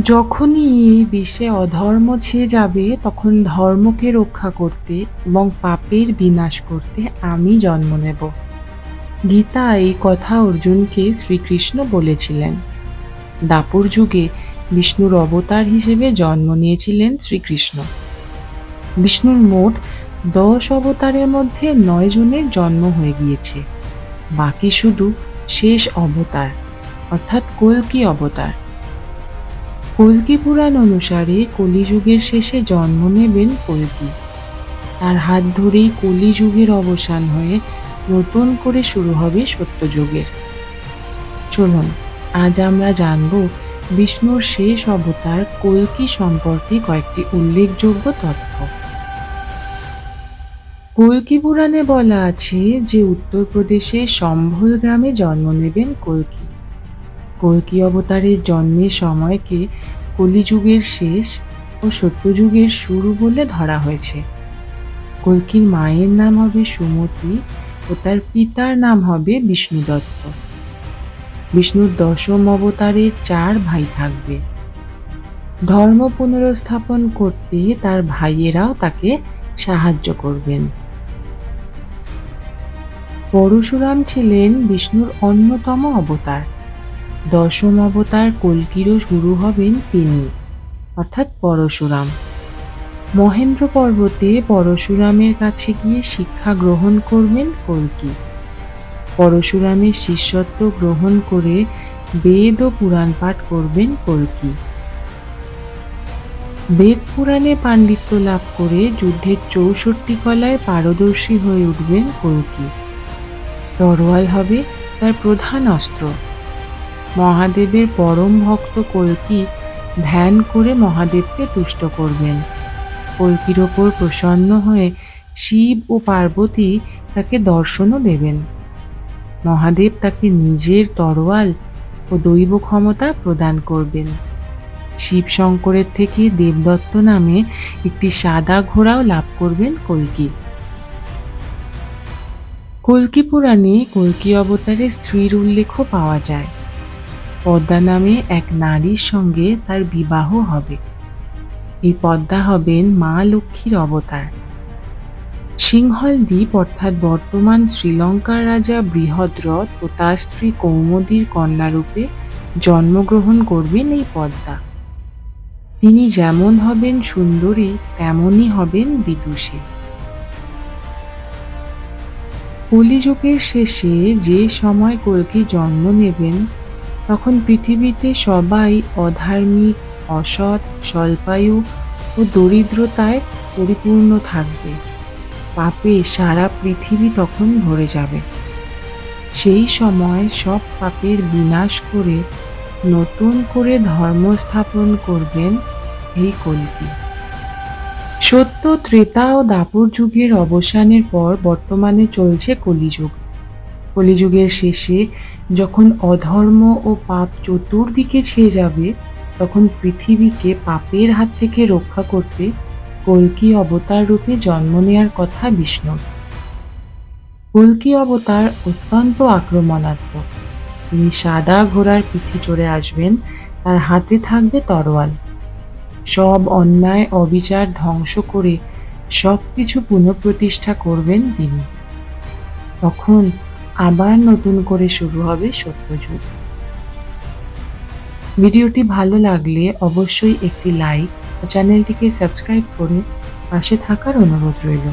যখনই এই বিশ্বে অধর্ম ছেয়ে যাবে, তখন ধর্মকে রক্ষা করতে এবং পাপের বিনাশ করতে আমি জন্ম নেব। গীতা এই কথা অর্জুনকে শ্রীকৃষ্ণ বলেছিলেন। দাপুর যুগে বিষ্ণুর অবতার হিসেবে জন্ম নিয়েছিলেন শ্রীকৃষ্ণ। বিষ্ণুর মোট দশ অবতারের মধ্যে নয় জনের জন্ম হয়ে গিয়েছে। বাকি শুধু শেষ অবতার, অর্থাৎ কল্কি অবতার। কল্কি পুরাণ অনুসারে কলিযুগের শেষে জন্ম নেবেন কল্কি তার হাত ধরেই কলিযুগের অবসান হয়ে নতুন করে শুরু হবে সত্যযুগের। চলুন, আজ আমরা জানব বিষ্ণুর শেষ অবতার কল্কি সম্পর্কে কয়েকটি উল্লেখযোগ্য তথ্য। কল্কি পুরাণে বলা আছে যে উত্তরপ্রদেশে সম্ভল গ্রামে জন্ম নেবেন কল্কি কল্কি অবতারের জন্মের সময়কে কলিযুগের শেষ ও সত্যযুগের শুরু বলে ধরা হয়েছে। কল্কির মায়ের নাম হবে সুমতি ও তার পিতার নাম হবে বিষ্ণুদত্ত। বিষ্ণুর দশম অবতারের চার ভাই থাকবে। ধর্ম পুনরস্থাপন করতে তার ভাইয়েরাও তাকে সাহায্য করবেন। পরশুরাম ছিলেন বিষ্ণুর অন্যতম অবতার। দশম অবতার কল্কিরও শুরু হবেন তিনি, অর্থাৎ পরশুরাম। মহেন্দ্র পর্বতে পরশুরামের কাছে গিয়ে শিক্ষা গ্রহণ করবেন কল্কি। পরশুরামের শিষ্যত্ব গ্রহণ করে বেদ ও পুরাণ পাঠ করবেন কল্কি। বেদ পুরাণে পাণ্ডিত্য লাভ করে যুদ্ধের চৌষট্টি কলায় পারদর্শী হয়ে উঠবেন কল্কি। তরোয়াল হবে তার প্রধান অস্ত্র। মহাদেবের পরম ভক্ত কল্কি ধ্যান করে মহাদেবকে তুষ্ট করবেন। কল্কির ওপর প্রসন্ন হয়ে শিব ও পার্বতী তাকে দর্শনও দেবেন। মহাদেব তাকে নিজের তরোয়াল ও দৈব ক্ষমতা প্রদান করবেন। শিব শঙ্করের থেকে দেবদত্ত নামে একটি সাদা ঘোড়াও লাভ করবেন কল্কি। কল্কি পুরাণে কল্কি অবতারে স্ত্রীর উল্লেখও পাওয়া যায়। পদ্মা নামে এক নারীর সঙ্গে তার বিবাহ হবে। এই পদ্মা হবেন মা লক্ষ্মীর অবতার। সিংহল দ্বীপ অর্থাৎ বর্তমান শ্রীলঙ্কার রাজা বৃহদ্রথ ও তার স্ত্রী কৌমদীর কন্যারূপে জন্মগ্রহণ করবেন এই পদ্মা। তিনি যেমন হবেন সুন্দরী, তেমনই হবেন বিদুষী। কলিযুগের শেষে যে সময় কল্কি জন্ম নেবেন তখন পৃথিবীতে সবাই অধার্মিক, অসৎ, স্বল্পায়ু ও দরিদ্রতায় পরিপূর্ণ থাকবে। পাপে সারা পৃথিবী তখন ভরে যাবে। সেই সময় সব পাপের বিনাশ করে নতুন করে ধর্ম স্থাপন করবেন এই কল্কি। সত্য, ত্রেতা ও দাপর যুগের অবসানের পর বর্তমানে চলছে কলিযুগ। কলিযুগের শেষে যখন অধর্ম ও পাপ চতুর্দিকে ছেয়ে যাবে, তখন পৃথিবীকে পাপের হাত থেকে রক্ষা করতে কলকি অবতার রূপে জন্ম নেয়ার কথা বিষ্ণু। কল্কি অবতার অত্যন্ত আক্রমণাত্মক। তিনি সাদা ঘোড়ার পিঠে চড়ে আসবেন, তার হাতে থাকবে তরোয়াল। সব অন্যায়, অবিচার ধ্বংস করে সব কিছু পুনঃপ্রতিষ্ঠা করবেন তিনি। তখন আবার নতুন করে শুরু হবে সত্যযুগ। ভিডিওটি ভালো লাগলে অবশ্যই একটি লাইক চ্যানেলটিকে সাবস্ক্রাইব করে পাশে থাকার অনুরোধ রইল।